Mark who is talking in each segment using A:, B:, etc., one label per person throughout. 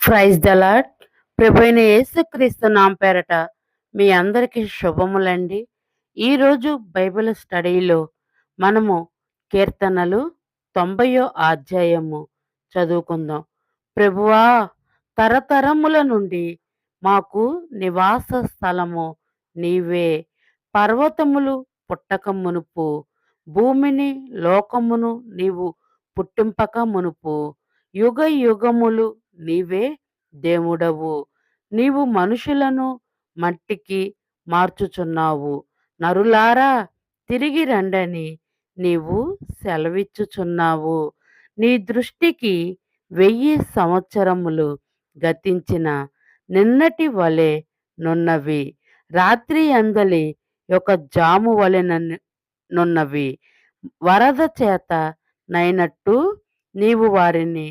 A: Praise the ప్రభైన యేసుక్రీస్తు నాం పేరట మీ అందరికీ శుభములండి. ఈరోజు బైబిల్ స్టడీలో మనము కీర్తనలు తొంభయో అధ్యాయము చదువుకుందాం. ప్రభువా తరతరముల నుండి మాకు నివాస స్థలము నీవే. పర్వతములు పుట్టక మునుపు భూమిని లోకమును నీవు పుట్టింపక మునుపు యుగ యుగములు నీవే దేవుడవు. నీవు మనుషులను మట్టికి మార్చుచున్నావు. నరులారా తిరిగి రండని నీవు సెలవిచ్చుచున్నావు. నీ దృష్టికి వెయ్యి సంవత్సరములు గతించిన నిన్నటి వలె నున్నవి. రాత్రి అందలి ఒక జాము వలె నున్నవి. వరద చేత నైనట్టు నీవు వారిని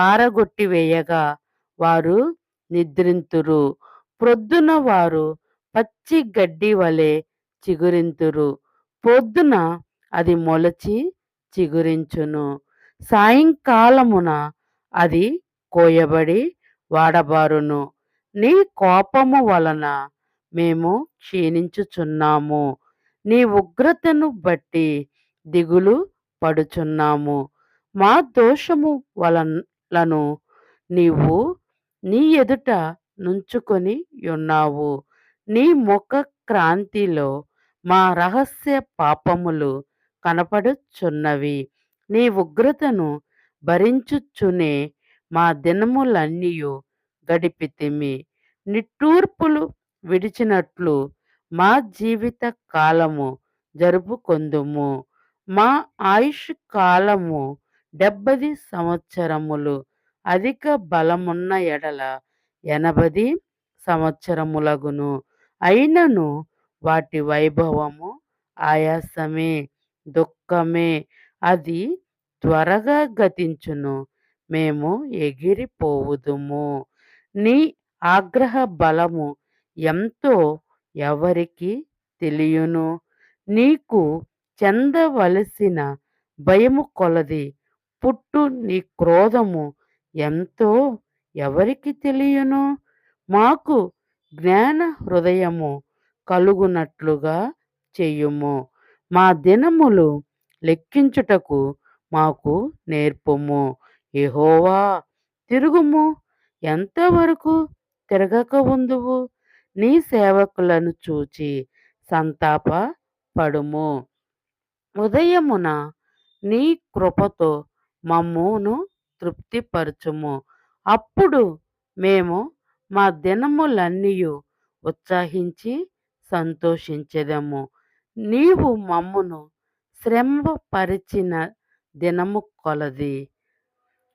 A: పారగొట్టి వేయగా వారు నిద్రింతురు. ప్రొద్దున వారు పచ్చి గడ్డి వలె చిగురింతురు. పొద్దున అది మొలచి చిగురించును. సాయంకాలమున అది కోయబడి వాడబారును. నీ కోపము వలన మేము క్షీణించుచున్నాము. నీ ఉగ్రతను బట్టి దిగులు పడుచున్నాము. మా దోషము వలన లను నీవు నీ ఎదుట నుంచుకొని ఉన్నావు. నీ ముఖ క్రాంతిలో మా రహస్య పాపములు కనపడుచున్నవి. నీ ఉగ్రతను భరించుచునే మా దినములన్నీయు గడిపితిమి. నిట్టూర్పులు విడిచినట్లు మా జీవిత కాలము జరుపుకొందుము. మా ఆయుష్ కాలము డెబ్బది సంవత్సరములు అధిక బలమున్న ఎడల ఎనభది సంవత్సరములగును. అయినను వాటి వైభవము ఆయాసమే దుఃఖమే అది త్వరగా గతించును. మేము ఎగిరిపోవుదుము. నీ ఆగ్రహ బలము ఎంతో ఎవరికి తెలియను? నీకు చెందవలసిన భయము కొలది. పుట్టు నీ క్రోధము ఎంతో ఎవరికి తెలియను? మాకు జ్ఞాన హృదయము కలుగునట్లుగా చెయ్యుము మా దినములు లెక్కించుటకు మాకు నేర్పుము. ఏహోవా తిరుగుము. ఎంతవరకు తిరగక ఉందువు? నీ సేవకులను చూచి సంతాప పడుము ఉదయమున నీ కృపతో మమ్మును తృప్తిపరచుము. అప్పుడు మేము మా దినములన్నీయు ఉత్సాహించి సంతోషించదము. నీవు మమ్మును శ్రమపరిచిన దినము కొలది.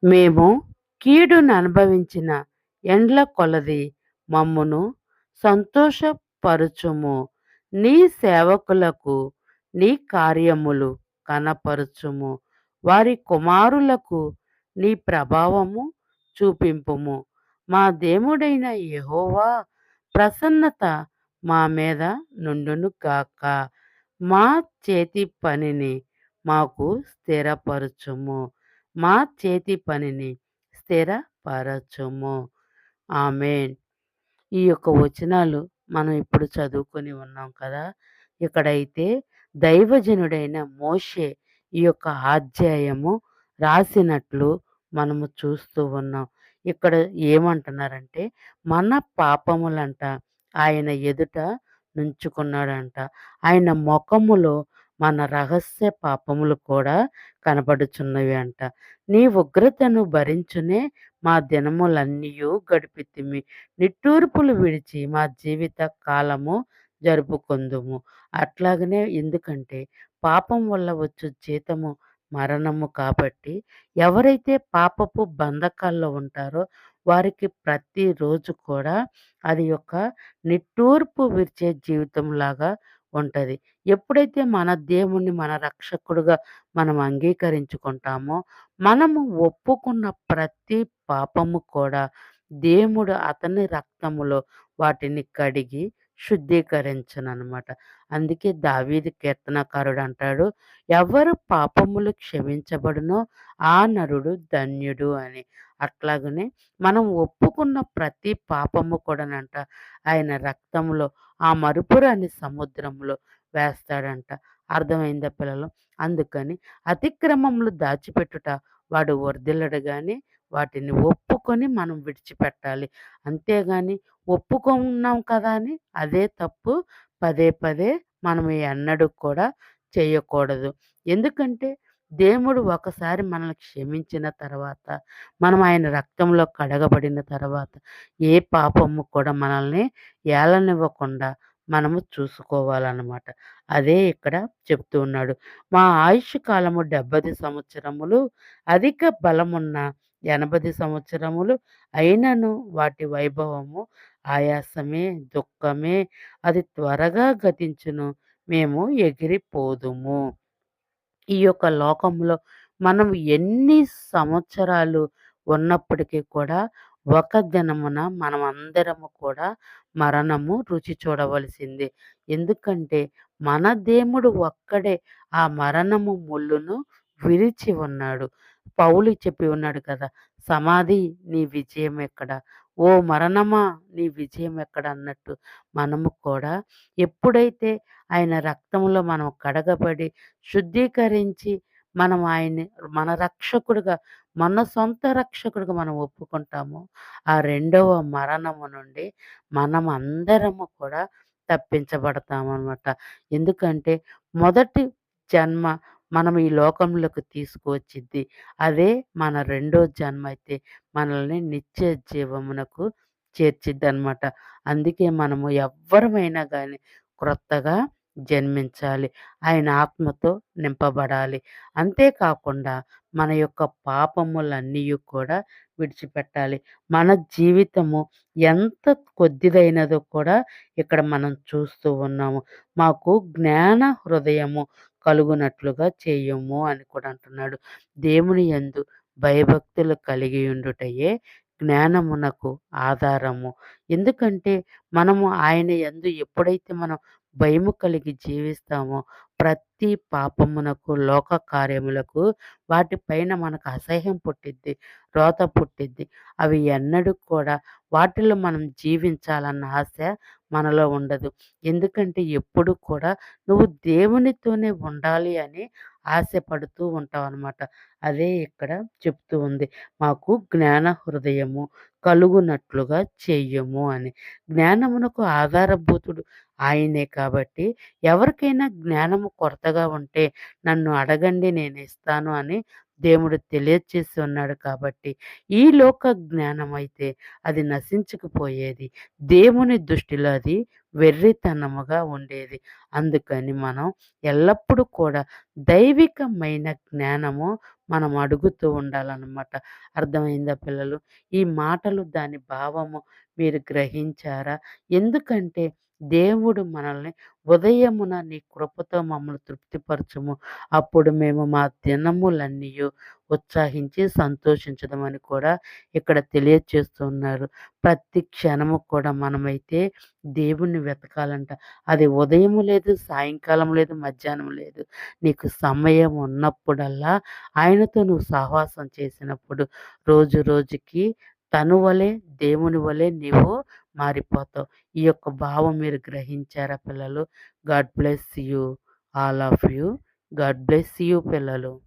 A: మేము కీడును అనుభవించిన ఎండ్ల కొలది. మమ్మును సంతోషపరచుము. నీ సేవకులకు నీ కార్యములు కనపరచుము. వారి కుమారులకు నీ ప్రభావము చూపింపుము. మా దేవుడైన యహోవా ప్రసన్నత మా మీద నుండును గాక. మా చేతి పనిని మాకు స్థిరపరచుము. మా చేతి పనిని స్థిరపరచుము. ఆమెన్. ఈ యొక్క వచనాలు మనం ఇప్పుడు చదువుకొని ఉన్నాం కదా. ఇక్కడైతే దైవజనుడైన మోషే ఈ యొక్క అధ్యాయము రాసినట్లు మనము చూస్తూ ఉన్నాం. ఇక్కడ ఏమంటున్నారంటే మన పాపములంట ఆయన ఎదుట నుంచుకున్నాడంట. ఆయన ముఖములో మన రహస్య పాపములు కూడా కనబడుచున్నవి అంట నీ ఉగ్రతను భరించునే మా దినములన్నీ గడిపితిమి. నిట్టూర్పులు విడిచి మా జీవిత కాలము జరుపుకుందుము. అట్లాగనే ఎందుకంటే పాపం వల్ల వచ్చు జీతము మరణము కాబట్టి ఎవరైతే పాపపు బంధకాల్లో ఉంటారో వారికి ప్రతిరోజు కూడా అది యొక్క నిట్టూర్పు విరిచే జీవితంలాగా ఉంటుంది. ఎప్పుడైతే మన దేవుణ్ణి మన రక్షకుడుగా మనం అంగీకరించుకుంటామో మనము ఒప్పుకున్న ప్రతి పాపము కూడా దేవుడు అతని రక్తములో వాటిని కడిగి శుద్ధీకరించుననమాట. అందుకే దావీదు కీర్తనకారుడు అంటాడు, ఎవరు పాపములు క్షమించబడునో ఆ నరుడు ధన్యుడు అని. అట్లాగనే మనం ఒప్పుకున్న ప్రతి పాపము కూడానంట ఆయన రక్తంలో ఆ మరుపురాని సముద్రంలో వేస్తాడంట. అర్థమైందా పిల్లలు? అందుకని అతిక్రమములు దాచిపెట్టుట వాడు వర్దిల్లడు కానీ వాటిని ఒప్పుకొని మనం విడిచిపెట్టాలి. అంతేగాని ఒప్పుకున్నాం కదా అని అదే తప్పు పదే పదే మనం ఎన్నడూ కూడా చేయకూడదు. ఎందుకంటే దేవుడు ఒకసారి మనల్ని క్షమించిన తర్వాత, మనం ఆయన రక్తంలో కడగబడిన తర్వాత ఏ పాపము కూడా మనల్ని ఏలనివ్వకుండా మనము చూసుకోవాలన్నమాట అదే ఇక్కడ చెప్తూ ఉన్నాడు. మా ఆయుష్ కాలము 70 సంవత్సరములు అధిక బలమున్న 80 సంవత్సరములు అయినను వాటి వైభవము ఆయాసమే, దుఃఖమే అది త్వరగా గతించును. మేము ఎగిరిపోదుము. ఈ యొక్క లోకంలో మనం ఎన్ని సంవత్సరాలు ఉన్నప్పటికీ కూడా ఒక దినమున మనమందరము కూడా మరణము రుచి చూడవలసిందే. ఎందుకంటే మన దేవుడు ఒక్కడే ఆ మరణము ముల్లును విరిచి ఉన్నాడు. పౌలు చెప్పి ఉన్నాడు కదా! సమాధి నీ విజయం ఎక్కడ? ఓ మరణమా నీ విజయం ఎక్కడ? అన్నట్టు మనము కూడా ఎప్పుడైతే ఆయన రక్తంలో మనం కడగబడి, శుద్ధీకరించి మనం ఆయన్ని మన రక్షకుడుగా, మన సొంత రక్షకుడిగా మనం ఒప్పుకుంటామో, ఆ రెండవ మరణము నుండి మనమందరము కూడా తప్పించబడతామనమాట. ఎందుకంటే మొదటి జన్మ మనం ఈ లోకంలోకి తీసుకువచ్చింది అదే మన రెండో జన్మ అయితే మనల్ని నిత్య జీవమునకు చేర్చిద్ది అనమాట అందుకే మనము ఎవ్వరమైనా కానీ క్రొత్తగా జన్మించాలి. ఆయన ఆత్మతో నింపబడాలి. అంతేకాకుండా మన యొక్క పాపములన్నీ కూడా విడిచిపెట్టాలి. మన జీవితము ఎంత కొద్దిదైనదో కూడా ఇక్కడ మనం చూస్తూ ఉన్నాము. మాకు జ్ఞాన హృదయము కలుగునట్లుగా చేయము అని కూడా అంటున్నాడు. దేవుని యందు భయభక్తులు కలిగి ఉండుటయే జ్ఞానమునకు ఆధారము. ఎందుకంటే మనము ఆయన యందు ఎప్పుడైతే మనం భయము కలిగి జీవిస్తామో ప్రతి పాపమునకు, లోక కార్యములకు వాటిపైన మనకు అసహ్యం పుట్టిద్ది. రోత పుట్టిద్ది. అవి ఎన్నడూ కూడా వాటిలో మనం జీవించాలన్న ఆశ మనలో ఉండదు. ఎందుకంటే ఎప్పుడు కూడా నువ్వు దేవునితోనే ఉండాలి అని ఆశపడుతూ ఉంటావనమాట. అదే ఇక్కడ చెప్తూ ఉంది. మాకు జ్ఞాన హృదయము కలుగునట్లుగా చెయ్యము అని. జ్ఞానమునకు ఆధారభూతుడు ఆయనే కాబట్టి ఎవరికైనా జ్ఞానము కొరతగా ఉంటే నన్ను అడగండి నేను ఇస్తాను అని దేవుడు తెలియచేసి ఉన్నాడు కాబట్టి ఈ లోక జ్ఞానమైతే అది నశించుకుపోయేది. దేవుని దృష్టిలో అది వెర్రితనముగా ఉండేది. అందుకని మనం ఎల్లప్పుడూ కూడా దైవికమైన జ్ఞానము మనం అడుగుతూ ఉండాలన్నమాట అర్థమైందా పిల్లలు? ఈ మాటలు దాని భావము మీరు గ్రహించారా? ఎందుకంటే దేవుడు మనల్ని ఉదయమున నీ కృపతో మమ్మల్ని తృప్తిపరచము అప్పుడు మేము మా దినములన్నీ ఉత్సాహించి సంతోషించడమని కూడా ఇక్కడ తెలియచేస్తున్నారు. ప్రతి క్షణము కూడా మనమైతే దేవుణ్ణి వెతకాలంట. అది ఉదయం లేదు, సాయంకాలం లేదు, మధ్యాహ్నం లేదు. నీకు సమయం ఉన్నప్పుడల్లా ఆయనతో నువ్వు సహవాసం చేసినప్పుడు రోజు రోజుకి తను వలె, దేవుని వలె నీవు మారిపోతావు. ఈ యొక్క భావం మీరు గ్రహించారా పిల్లలు? God bless you. All of you. God bless you పిల్లలు.